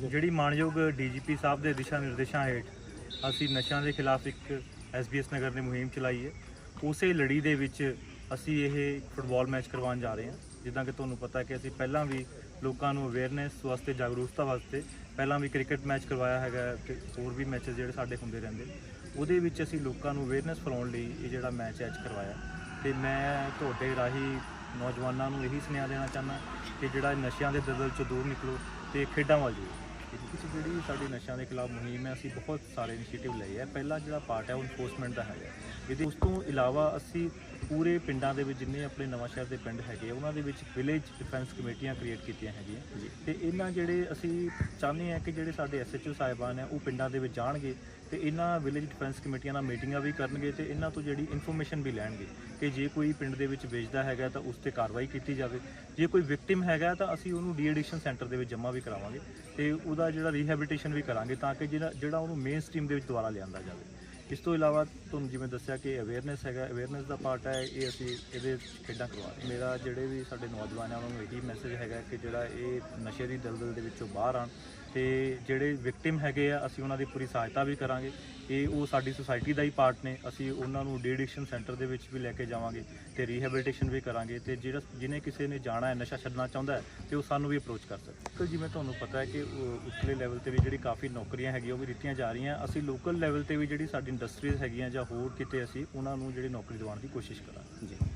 ਜਿਹੜੀ ਮਾਨਯੋਗ ਡੀਜੀਪੀ ਸਾਹਿਬ ਦੇ ਦਿਸ਼ਾ ਨਿਰਦੇਸ਼ਾਂ ਹੇਠ ਅਸੀਂ ਨਸ਼ਿਆਂ ਦੇ ਖਿਲਾਫ ਇੱਕ ਐਸਬੀਐਸ ਨਗਰ ਨੇ ਮੁਹਿੰਮ ਚਲਾਈ ਹੈ। ਉਸੇ ਲੜੀ ਦੇ ਵਿੱਚ ਅਸੀਂ ਇਹ ਫੁੱਟਬਾਲ ਮੈਚ ਕਰਵਾਉਣ ਜਾ ਰਹੇ ਹਾਂ। ਜਿੱਦਾਂ ਕਿ ਤੁਹਾਨੂੰ ਪਤਾ ਕਿ ਅਸੀਂ ਪਹਿਲਾਂ ਵੀ ਲੋਕਾਂ ਨੂੰ ਅਵੇਅਰਨੈਸ ਵਾਸਤੇ, ਜਾਗਰੂਕਤਾ ਵਾਸਤੇ ਪਹਿਲਾਂ ਵੀ ਕ੍ਰਿਕਟ ਮੈਚ ਕਰਵਾਇਆ ਹੈਗਾ ਹੈ ਤੇ ਹੋਰ ਵੀ ਮੈਚਸ ਜਿਹੜੇ ਸਾਡੇ ਹੁੰਦੇ ਰਹਿੰਦੇ। ਉਹਦੇ ਵਿੱਚ ਅਸੀਂ ਲੋਕਾਂ ਨੂੰ ਅਵੇਅਰਨੈਸ ਫੈਲਾਉਣ ਲਈ ਇਹ ਜਿਹੜਾ ਮੈਚ ਅੱਜ ਕਰਵਾਇਆ। ਤੇ ਮੈਂ ਤੁਹਾਡੇ ਰਾਹੀਂ ਨੌਜਵਾਨਾਂ ਨੂੰ ਇਹੀ ਸੁਨੇਹਾ ਦੇਣਾ ਚਾਹੁੰਦਾ ਕਿ ਜਿਹੜਾ ਨਸ਼ਿਆਂ ਦੇ ਦਲਦਲ ਚੋਂ ਦੂਰ ਨਿਕਲੋ ਤੇ ਖੇਡਾਂ ਵੱਲ ਜਾਓ। ਇਸ ਜਿਹੜੀ ਸਾਡੀ ਨਸ਼ਿਆਂ ਦੇ ਖਿਲਾਫ ਮੁਹਿੰਮ ਹੈ, ਅਸੀਂ ਬਹੁਤ ਸਾਰੇ ਇਨੀਸ਼ੀਏਟਿਵ ਲਏ ਹੈ। ਪਹਿਲਾ ਜਿਹੜਾ ਪਾਰਟ ਹੈ, ਉਹ ਇਨਫੋਰਸਮੈਂਟ ਦਾ ਹੈਗਾ। ਇਹਦੇ ਉਸ ਤੋਂ ਇਲਾਵਾ ਅਸੀਂ ਪੂਰੇ ਪਿੰਡਾਂ ਦੇ ਵਿੱਚ ਜਿੰਨੇ ਆਪਣੇ ਨਵਾਂ ਸ਼ਹਿਰ ਦੇ ਪਿੰਡ ਹੈਗੇ ਆ, ਉਹਨਾਂ ਦੇ ਵਿੱਚ ਵਿਲੇਜ ਡਿਫੈਂਸ ਕਮੇਟੀਆਂ ਕ੍ਰੀਏਟ ਕੀਤੀਆਂ ਹੈਗੀਆਂ। ਤੇ ਇਹਨਾਂ ਜਿਹੜੇ ਅਸੀਂ ਚਾਹੁੰਦੇ ਹਾਂ ਕਿ ਜਿਹੜੇ ਸਾਡੇ ਐਸਐਚਓ ਸਾਹਿਬਾਨ ਆ ਉਹ ਪਿੰਡਾਂ ਦੇ ਵਿੱਚ ਜਾਣਗੇ ਤੇ ਇਹਨਾਂ ਵਿਲੇਜ ਡਿਫੈਂਸ ਕਮੇਟੀਆਂ ਨਾਲ ਮੀਟਿੰਗਾਂ ਵੀ ਕਰਨਗੇ ਤੇ ਇਹਨਾਂ ਤੋਂ ਜਿਹੜੀ ਇਨਫੋਰਮੇਸ਼ਨ ਵੀ ਲੈਣਗੇ ਕਿ ਜੇ ਕੋਈ ਪਿੰਡ ਦੇ ਵਿੱਚ ਵੇਚਦਾ ਹੈਗਾ ਤਾਂ ਉਸ ਤੇ ਕਾਰਵਾਈ ਕੀਤੀ ਜਾਵੇ। ਜੇ ਕੋਈ ਵਿਕਟਿਮ ਹੈਗਾ ਤਾਂ ਅਸੀਂ ਉਹਨੂੰ ਡੀ ਐਡਿਕਸ਼ਨ ਸੈਂਟਰ ਦੇ ਵਿੱਚ ਜਮ੍ਹਾਂ ਵੀ ਕਰਾਵਾਂਗੇ ਤੇ ਉਹਦਾ ਜਿਹੜਾ ਰੀਹੈਬਿਲਿਟੇਸ਼ਨ ਵੀ ਕਰਾਂਗੇ ਤਾਂ ਕਿ ਜਿਹੜਾ ਜਿਹੜਾ ਉਹਨੂੰ ਮੇਨ ਸਟ੍ਰੀਮ ਦੇ ਵਿੱਚ ਦੁਬਾਰਾ ਲਿਆਂਦਾ ਜਾਵੇ। ਇਸ ਤੋਂ ਇਲਾਵਾ ਤੁਹਾਨੂੰ ਜਿਵੇਂ ਦੱਸਿਆ ਕਿ ਅਵੇਅਰਨੈਸ ਹੈਗਾ ਅਵੇਅਰਨੈਸ ਦਾ ਪਾਰਟ ਹੈ, ਇਹ ਅਸੀਂ ਇਹਦੇ ਖੇਡਾਂ ਕਰਵਾ ਰਹੇ ਮੇਰਾ ਜਿਹੜੇ ਵੀ ਸਾਡੇ ਨੌਜਵਾਨ ਆ, ਉਹਨਾਂ ਨੂੰ ਇਹੀ ਮੈਸੇਜ ਹੈਗਾ ਕਿ ਜਿਹੜਾ ਇਹ ਨਸ਼ੇ ਦੀ ਦਲਦਲ ਦੇ ਵਿੱਚੋਂ ਬਾਹਰ ਆਣ ਤੇ ਜਿਹੜੇ ਵਿਕਟਿਮ ਹੈਗੇ ਆ, ਅਸੀਂ ਉਹਨਾਂ ਦੀ ਪੂਰੀ ਸਹਾਇਤਾ ਵੀ ਕਰਾਂਗੇ। ਇਹ ਉਹ ਸਾਡੀ ਸੁਸਾਇਟੀ ਦਾ ਹੀ ਪਾਰਟ ਨੇ, ਅਸੀਂ ਉਹਨਾਂ ਨੂੰ ਡੀ ਸੈਂਟਰ ਦੇ ਵਿੱਚ ਵੀ ਲੈ ਕੇ ਜਾਵਾਂਗੇ ਤੇ ਰੀਹੈਬਿਲਿਟੇਸ਼ਨ ਵੀ ਕਰਾਂਗੇ ਤੇ ਜਿਹੜਾ ਜਿਹਨੇ ਕਿਸੇ ਨੇ ਜਾਣਾ ਹੈ, ਨਸ਼ਾ ਛੱਡਣਾ ਚਾਹੁੰਦਾ ਹੈ, ਤੇ ਉਹ ਸਾਨੂੰ ਵੀ ਅਪਰੋਚ ਕਰ ਸਕਦਾ ਤੇ ਜਿਵੇਂ ਤੁਹਾਨੂੰ ਪਤਾ ਹੈ ਕਿ ਉਹ ਉਤਲੇ ਲੈਵਲ ਤੇ ਵੀ ਜਿਹੜੀ ਕਾਫੀ ਨੌਕਰੀਆਂ ਹੈਗੀਆਂ, ਉਹ ਵੀ ਦਿੱਤੀਆਂ ਜਾ ਰਹੀਆਂ। ਅਸੀਂ ਲੋਕਲ ਲੈਵਲ ਤੇ ਵੀ ਜਿਹੜੀ ਸਾਡੀ ਇੰਡਸਟਰੀਜ਼ ਹੈਗੀਆਂ ਜਾਂ ਹੋਰ ਕਿਤੇ ਅਸੀਂ ਉਹਨਾਂ ਨੂੰ ਜਿਹੜੀ ਨੌਕਰੀ ਦਿਵਾਉਣ ਦੀ ਕੋਸ਼ਿਸ਼ ਕਰਾਂਗੇ। ਜੀ।